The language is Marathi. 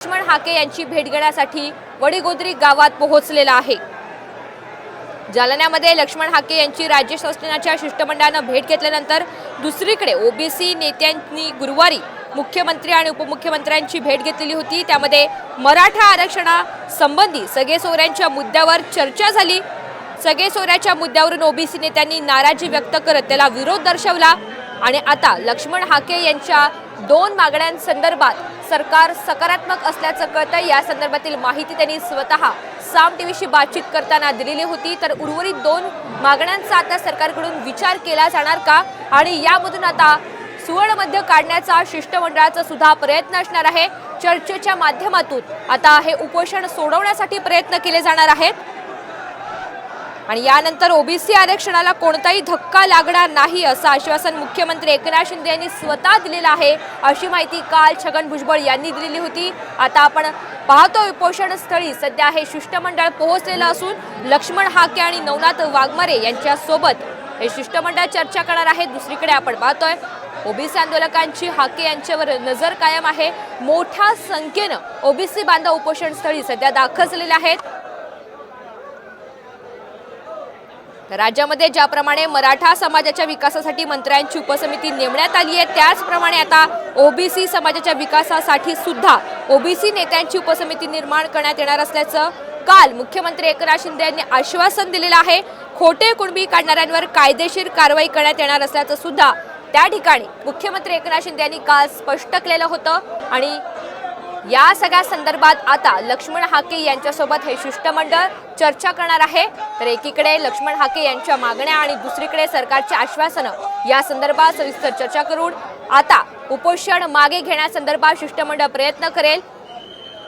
लक्ष्मण हाके यांची भेट घेण्यासाठी वडीगोद्री गावात पोहोचलेला आहे. जालन्यामध्ये लक्ष्मण हाके यांची राज्य शासनाच्या शिष्टमंडळानं भेट घेतल्यानंतर दुसरीकडे ओबीसी नेत्यांनी गुरुवारी मुख्यमंत्री आणि उपमुख्यमंत्र्यांची भेट घेतलेली होती. त्यामध्ये मराठा आरक्षणासंबंधी सगळे सोऱ्यांच्या मुद्द्यावर चर्चा झाली. सगळे सोऱ्याच्या मुद्द्यावरून ओबीसी नेत्यांनी नाराजी व्यक्त करत त्याला विरोध दर्शवला आणि आता लक्ष्मण हाके यांच्या दोन मागण्यांसंदर्भात सरकार सकारात्मक असल्याचं कळतं या संदर्भातील माहिती त्यांनी स्वतः साम टीव्हीशी बातचीत करताना दिलेली होती. तर उर्वरित दोन मागण्यांचा आता सरकारकडून विचार केला जाणार का? आणि यामधून आता सुवर्णमध्य काढण्याचा शिष्टमंडळाचा सुद्धा प्रयत्न असणार आहे. चर्चेच्या माध्यमातून आता हे उपोषण सोडवण्यासाठी प्रयत्न केले जाणार आहेत. आणि यानंतर ओबीसी आरक्षणाला कोणताही धक्का लागणार नाही असं आश्वासन मुख्यमंत्री एकनाथ शिंदे यांनी स्वतः दिलेलं आहे. अशी माहिती काल छगन भुजबळ यांनी दिलेली होती. आता आपण पाहतो उपोषण स्थळी सध्या हे शिष्टमंडळ पोहोचलेलं असून लक्ष्मण हाके आणि नवनाथ वाघमारे यांच्यासोबत हे शिष्टमंडळ चर्चा करणार आहे. दुसरीकडे आपण पाहतोय ओबीसी आंदोलकांची हाके यांच्यावर नजर कायम आहे. मोठ्या संख्येनं ओबीसी बांधव उपोषण स्थळी सध्या दाखल झालेले आहेत तर राज्यामध्ये ज्याप्रमाणे मराठा समाजाच्या विकासासाठी मंत्र्यांची उपसमिती नेमण्यात आली आहे त्याचप्रमाणे आता ओबीसी समाजाच्या विकासासाठी सुद्धा ओबीसी नेत्यांची उपसमिती निर्माण करण्यात येणार असल्याचं काल मुख्यमंत्री एकनाथ शिंदे यांनी आश्वासन दिलेलं आहे. खोटे कुणबी काढणाऱ्यांवर कायदेशीर कारवाई करण्यात येणार असल्याचं सुद्धा त्या ठिकाणी मुख्यमंत्री एकनाथ शिंदे यांनी काल स्पष्ट केलेलं होतं. आणि या सगळ्या संदर्भात आता लक्ष्मण हाके यांच्यासोबत हे शिष्टमंडळ चर्चा करणार आहे. तर एकीकडे लक्ष्मण हाके यांच्या मागण्या आणि दुसरीकडे सरकारची आश्वासनं या संदर्भात सविस्तर चर्चा करून आता उपोषण मागे घेण्यासंदर्भात शिष्टमंडळ प्रयत्न करेल.